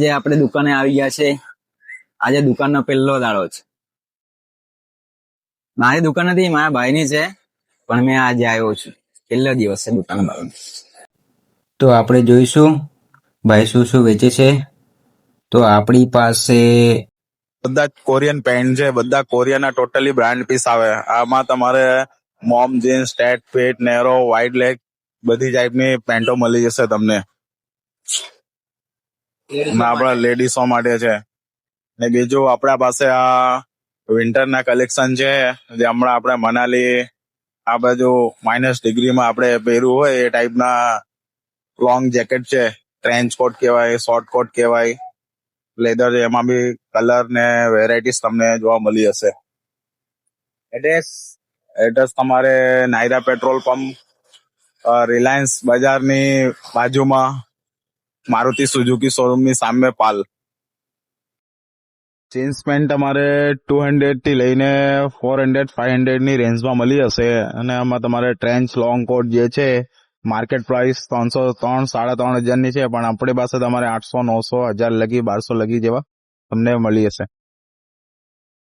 જે આપણે દુકાને આવી ગયા છે. આજે દુકાનનો પહેલો દાડો છે. મારી દુકાન નથી, મારા ભાઈની છે, પણ મેં આજે આવ્યો છું. પહેલો દિવસ છે દુકાન ભાઈનો તો આપણે જોઈશું, ભાઈ શું શું વેચે છે. તો આપણી પાસે બધા કોરિયન પેન્ટ છે, બધા કોરિયાના ટોટલી બ્રાન્ડ પીસ આવે. આમાં તમારે mom jeans, tight fit narrow, wide leg બધી ટાઈપની પેન્ટો મળી જશે તમને. આપણા લેડીઝો માટે છે. ને બીજું આપણા પાસે આ વિન્ટરના કલેક્શન છે જે હમણાં આપણે મનાલી આ બાજુ માઇનસ ડિગ્રીમાં આપણે પહેરવું હોય એ ટાઈપના લોંગ જેકેટ છે. ટ્રેન્ચ કોટ કહેવાય શોર્ટ કોટ કહેવાય. લેધર એમાં બી કલર ને વેરાયટીઝ તમને જોવા મળી હશે. એડ્રેસ એડ્રેસ તમારે નાયરા પેટ્રોલ પંપ રિલાયન્સ બજારની બાજુમાં. મારુતિ સુઝુકી શોરૂમની સામે પાલ. જીન્સ પેન્ટ તમારે ટુ હંડ્રેડથી લઈને ફોર હંડ્રેડ ફાઈવ હંડ્રેડની રેન્જમાં મળી જશે અને આમાં તમારે ટ્રેન્ચ લોંગ કોટ જે છે માર્કેટ પ્રાઇસ ત્રણસો ત્રણ, સાડા ત્રણ હજારની છે. પણ આપણી પાસે તમારે આઠસો, નવસો, હજાર લગી, બારસો લગી જેવા તમને મળી જશે